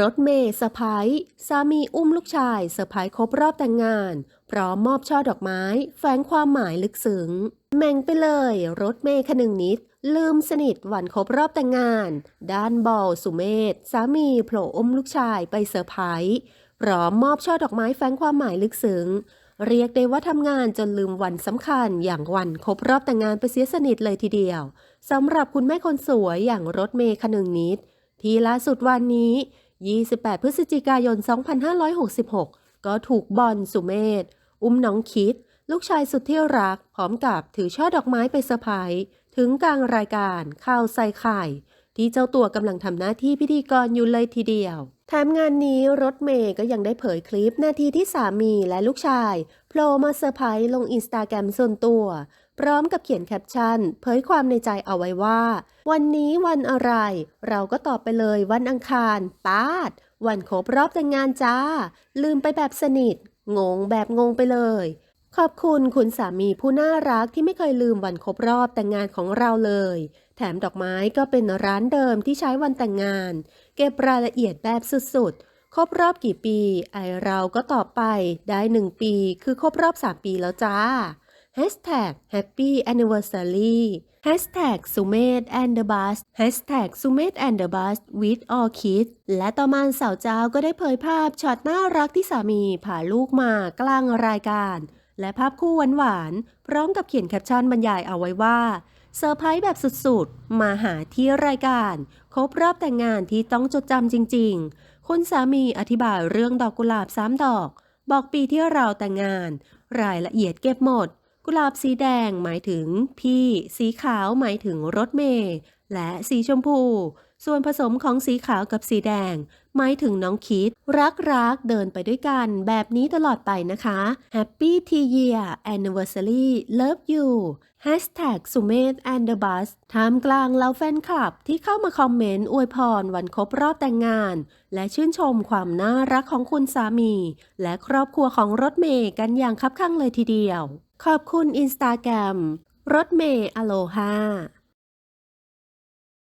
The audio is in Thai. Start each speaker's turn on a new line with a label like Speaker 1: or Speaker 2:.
Speaker 1: รถเมย์เซอร์ไพรส์สามีอุ้มลูกชายเซอร์ไพรส์ครบรอบแต่งงาน พร้อมมอบช่อดอกไม้ แฝงความหมายลึกซึ้งแม่งไปเลย รถเมย์คนึงนิด ลืมสนิทวันครบรอบแต่งงาน ด้านบอลสุเมธสามีโผล่อุ้มลูกชายไปเซอร์ไพรส์พร้อมมอบช่อดอกไม้แฝงความหมายลึกซึ้งเรียกได้ว่าทำงานจนลืมวันสำคัญอย่างวันครบรอบแต่งงานไปเสียสนิทเลยทีเดียวสำหรับคุณแม่คนสวยอย่างรถเมย์คนึงนิด ที่ล่าสุดวันนี้ 28 พฤศจิกายน 2566 ก็ถูกบอลสุเมธอุ้มน้องคิด ลูกชายสุดที่รัก พร้อมกับถือช่อดอกไม้ไปเซอร์ไพรส์ถึงกลางรายการข่าวใส่ไข่ ที่เจ้าตัวกำลังทำหน้าที่พิธีกรอยู่เลยทีเดียวแถมงานนี้รถเมย์ก็ยังได้เผยคลิปนาทีที่สามีและลูกชายโผล่มาเซอร์ไพรส์ลงอินสตาแกรมส่วนตัว พร้อมกับเขียนแคปชั่น เผยความในใจเอาไว้ว่า วันนี้วันอะไร เราก็ตอบไปเลยวันอังคารปาด วันครบรอบแต่งงานจ้า ลืมไปแบบสนิท งงแบบงงไปเลย ขอบคุณคุณสามีผู้น่ารักที่ไม่เคยลืมวันครบรอบแต่งงานของเราเลย แถมดอกไม้ก็เป็นร้านเดิมที่ใช้วันแต่งงาน เก็บรายละเอียดแบบสุดๆ ครบรอบกี่ปี ไอเราก็ตอบไปได้หนึ่งปี คือครบรอบ3ปีแล้วจ้า Hashtag Happy Anniversary Hashtag Sumed and the Bus Hashtag Sumed and the Bus with all kids และต่อมาสาวเจ้าก็ได้เผยภาพช็อตน่ารักที่สามีพาลูกมากลางรายการ และภาพคู่หวานๆ พร้อมกับเขียนแคปชั่นบรรยายเอาไว้ว่าเซอร์ไพรส์แบบสุดๆ มาหาที่รายการ ครบรอบแต่งงานที่ต้องจดจำจริงๆ คุณสามีอธิบายเรื่องดอกกุหลาบสามดอก บอกปีที่เราแต่งงาน รายละเอียดเก็บหมด กุหลาบสีแดงหมายถึงพี่ สีขาวหมายถึงรถเมย์และสีชมพู ส่วนผสมของสีขาวกับสีแดง หมายถึงน้องคิด รักรักเดินไปด้วยกันแบบนี้ตลอดไปนะคะ Happy T Year Anniversary Love You Hashtag สุเมธ and the bus ท่ามกลางเหล่าแฟนคลับที่เข้ามาคอมเมนต์อวยพรวันครบรอบแต่งงาน และชื่นชมความน่ารักของคุณสามี และครอบครัวของรถเมย์กันอย่างคับข้างเลยทีเดียว ขอบคุณอินสตาแกรมรถเมย์อโลฮา